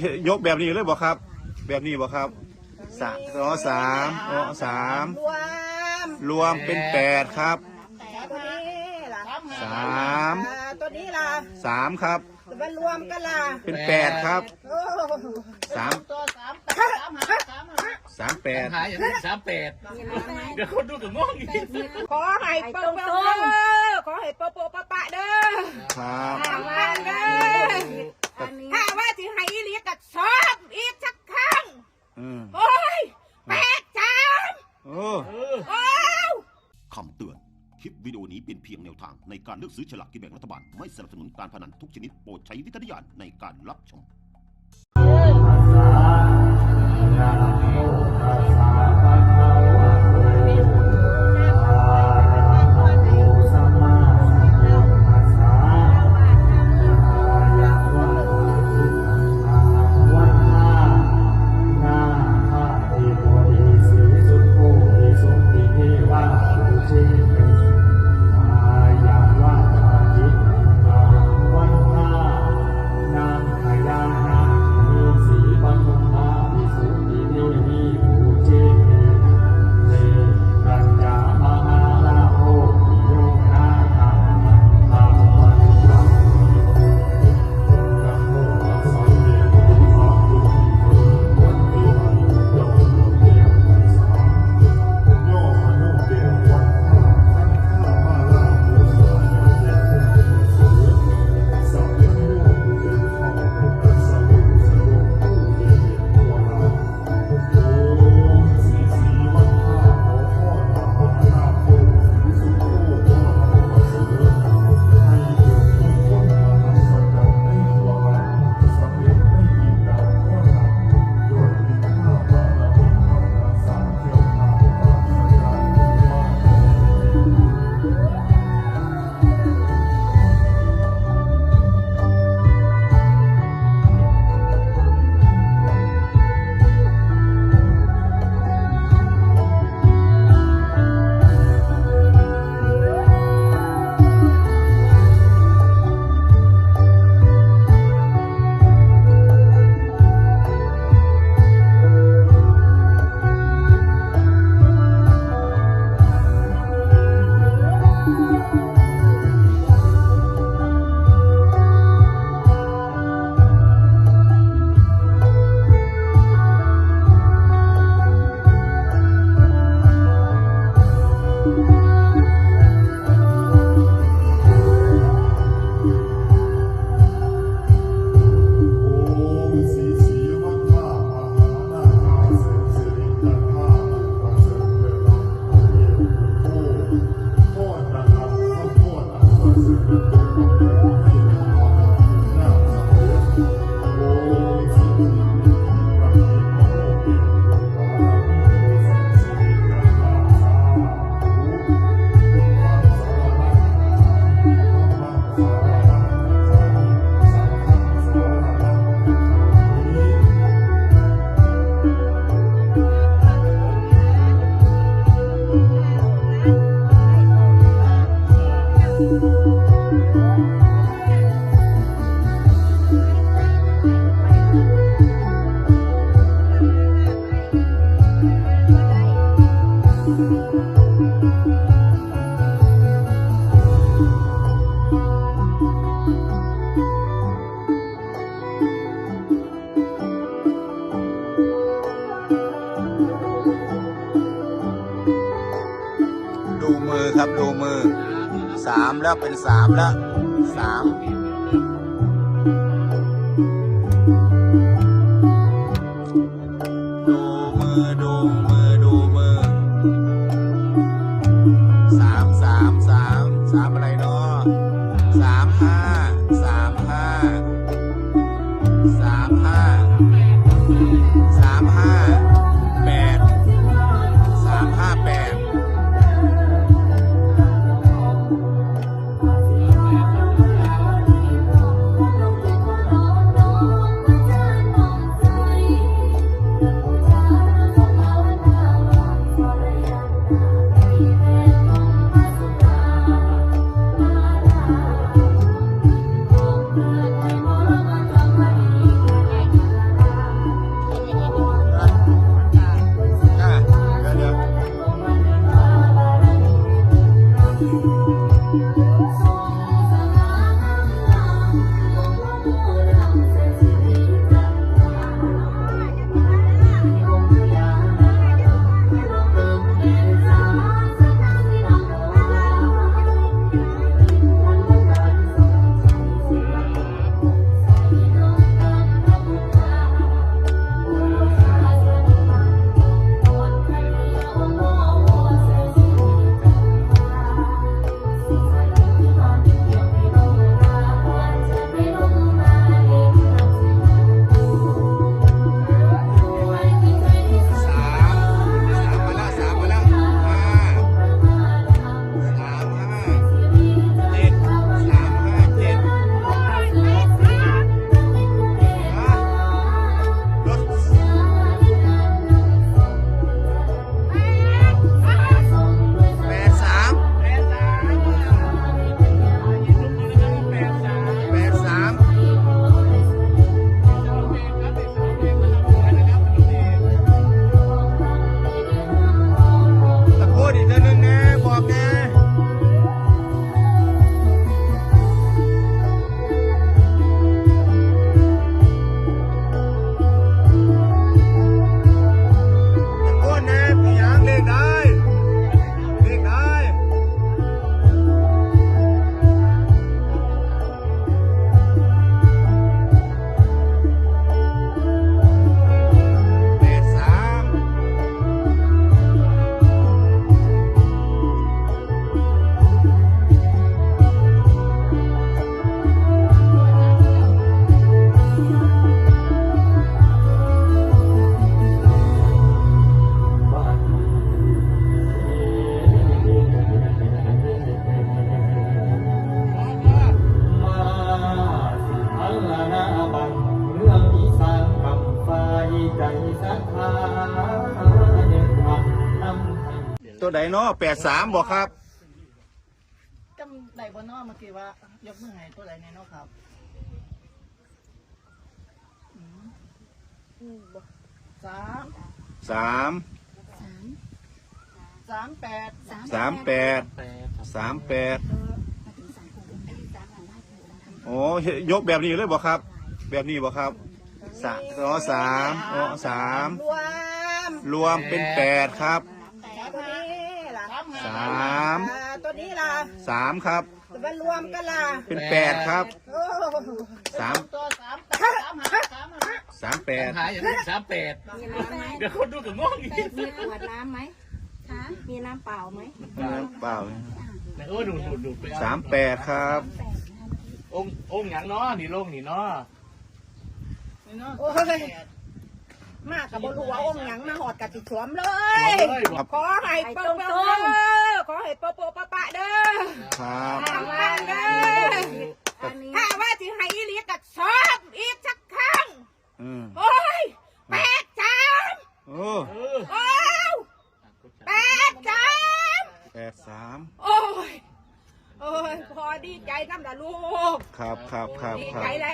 เฮ็ดยกแบบนี้เลยบ่ครับ แบบนี้บ่ครับสามอ๋อสามอ๋อสามรวมรวมเป็นแปดครับตัวนี้ล่ะสามอ่าตัวนี้ล่ะสามครับตัวมันรวมกันล่ะเป็นแปดครับโอ้สามตัวสามแปดสามห้าสามห้าสามแปดหายอย่างนี้สามแปดเดี๋ยวคนดูกับง่วงอีกขอให้โปโปเด้อขอให้โปโปปะปะเด้อครับทำงานเด้อ ถ้าว่าสิให้อีหลีกัดชอบอีกสักครั้ง อืมโอ้ยแปดสามโอ้โอ้คำเตือน คลิปวิดีโอนี้เป็นเพียงแนวทางในการเลือกซื้อฉลากกินแบ่งรัฐบาล ไม่สนับสนุนการพนันทุกชนิดโปรดใช้วิจารณญาณในการรับชมสี ดูมือครับดูมือสามแล้วเป็นสามแล้วสาม สาม ตัวใดเนาะแปดสามบอกครับจำได้บนนอเมื่อกี้ว่ายกมือให้ตัวไหนในนอครับอืมสามสามสามแปดสามแปดแปดสามแปดโอ้ยกแบบนี้เลยบอกครับ แบบนี้บอกครับสามอ๋อสามอ๋อสามรวม รวมเป็นแปดครับตัวนี้ล่ะ สามอ่าตัวนี้ล่ะสามครับมารวมกันล่ะเป็นแปดครับโอ้สามตัวสามแปดสามห้าสามห้าสามแปดหายอย่างนี้สามแปดมีน้ำไหมเดี๋ยวคนดูกับง่วงอีกมีขวดน้ำไหมคะมีน้ำเปล่าไหมเปล่าเออดูดูดูไปสามแปดครับองค์องค์หยังเนาะนี่โลงนี่เนาะในนอโอ้ย มากกับบรัวาอมหยังมาหอดกับติดสวมเลเอายเลยบอกขอให้เปิ้ลเด้อขอให้โปโปปะปะเด้อครับทางบ้านเด้ออันนี้ถ้าว่าสิให้อีหลีก็สอบอีกสักครั้ง อืมโอ้ยแปดสามโอ้เออโอ้วแปดสามแปดสามโอ้ยโอ้ยพอดีใจน้ำละลูก ครับครับครับดีครัใจบ แล้ว